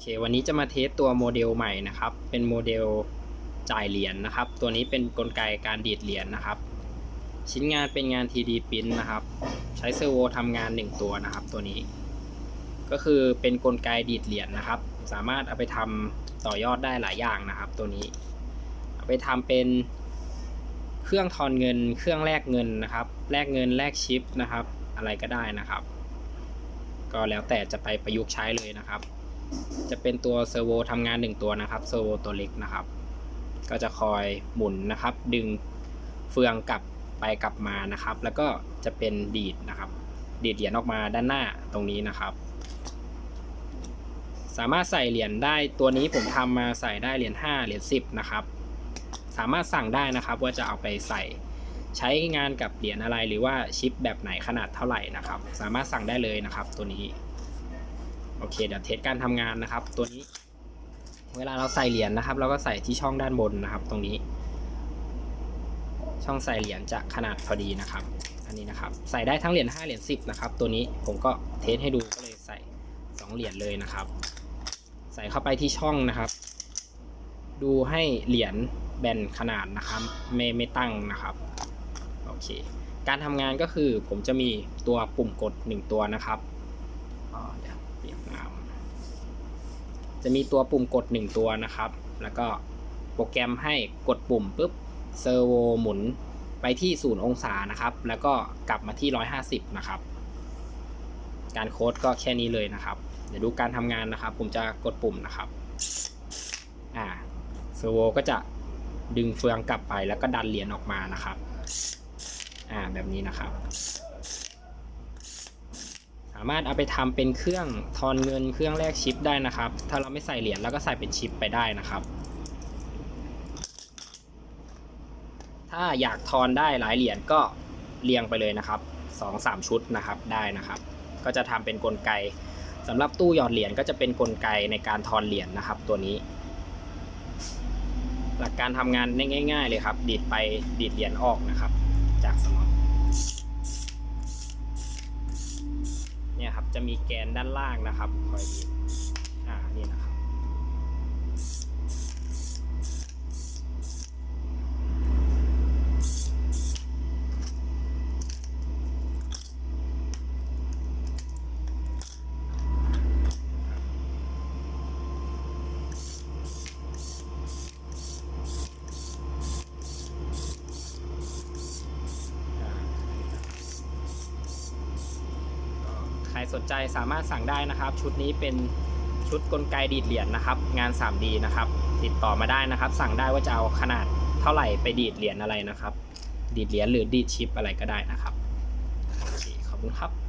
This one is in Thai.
เค วันนี้จะมาเทสตัวโมเดลใหม่นะครับ เป็นโมเดลจ่ายเหรียญนะครับ ตัวนี้เป็นกลไกการดีดเหรียญนะครับ ชิ้นงานเป็นงาน 3D Print นะครับ ใช้เซอร์โวทำงาน 1 ตัวนะครับ ตัวนี้ ก็คือเป็นกลไกดีดเหรียญนะครับ สามารถเอาไปทำต่อยอดได้หลายอย่างนะครับ ตัวนี้ เอาไปทำเป็นเครื่องทอนเงิน เครื่องแลกเงินนะครับ แลกเงินแลกชิปนะครับ อะไรก็ได้นะครับ ก็แล้วแต่จะไปประยุกต์ใช้เลยนะครับ จะเป็นตัวเซอร์โวทำงาน 1 ตัวนะครับเซอร์โวตัวเล็กนะครับ ก็จะคอยหมุนนะครับ ดึงเฟืองกลับไปกลับมานะครับ แล้วก็จะเป็นดีดนะครับ ดีดเหรียญออกมาด้านหน้าตรงนี้นะครับ สามารถใส่เหรียญได้ตัวนี้ผมทำมาใส่ได้เหรียญ5เหรียญ10นะครับ สามารถสั่งได้นะครับว่าจะเอาไปใส่ใช้งานกับเหรียญอะไรหรือว่าชิปแบบไหนขนาดเท่าไหร่นะครับ สามารถสั่งได้เลยนะครับตัวนี้ โอเค เดี๋ยวเทสการทำงานนะครับ ตัวนี้ เวลาเราใส่เหรียญนะครับ เราก็ใส่ที่ช่องด้านบนนะครับ ตรงนี้ ช่องใส่เหรียญจะขนาดพอดีนะครับ อันนี้นะครับ ใส่ได้ทั้งเหรียญ5เหรียญ10นะครับ ตัวนี้ผมก็เทสให้ดูก็เลยใส่2เหรียญเลยนะครับ ใส่เข้าไปที่ช่องนะครับ ดูให้เหรียญแบนขนาดนะครับ ไม่ไม่ตั้งนะครับโอเคการทำงานก็คือผมจะมีตัวปุ่มกด 1 ตัวนะครับอ่าเดี๋ยว เปลี่ยนน้ำจะมีตัวปุ่มกด 1 ตัวนะครับ แล้วก็โปรแกรมให้กดปุ่มปุ๊บเซอร์โวหมุนไปที่ 0 องศานะครับ แล้วก็กลับมาที่ 150 นะครับ การโค้ดก็แค่นี้เลยนะครับ เดี๋ยวดูการทำงานนะครับ ผมจะกดปุ่มนะครับ อ่าเซอร์โวก็จะดึงเฟืองกลับไปแล้วก็ดันเหรียญออกมานะครับ อ่าแบบนี้นะครับ สามารถเอาไปทำเป็นเครื่องทอนเงินเครื่องแลกชิปได้นะครับ ถ้าเราไม่ใส่เหรียญแล้วก็ใส่เป็นชิปไปได้นะครับ ถ้าอยากทอนได้หลายเหรียญก็เรียงไปเลยนะครับสองสามชุดนะครับได้นะครับ ก็จะทำเป็นกลไกสำหรับตู้หยอดเหรียญก็จะเป็นกลไกในการทอนเหรียญนะครับ ตัวนี้ หลักการทำงานง่าย ๆ เลยครับ ดีดไปดีดเหรียญออกนะครับ จากสล็อตเนี่ยครับ จะมีแกนด้านล่างนะครับคอยดีดอ่านี่นะครับ ใค รสนใจสามารถสั่งได้นะครับ ชุดนี้เป็นชุดกลไกดีดเหรียญนะครับ งาน 3D นะครับ ติดต่อมาได้นะครับ สั่งได้ว่าจะเอาขนาดเท่าไหร่ไปดีดเหรียญอะไรนะครับ ดีดเหรียญหรือดีดชิปอะไรก็ได้นะครับขอบคุณครับ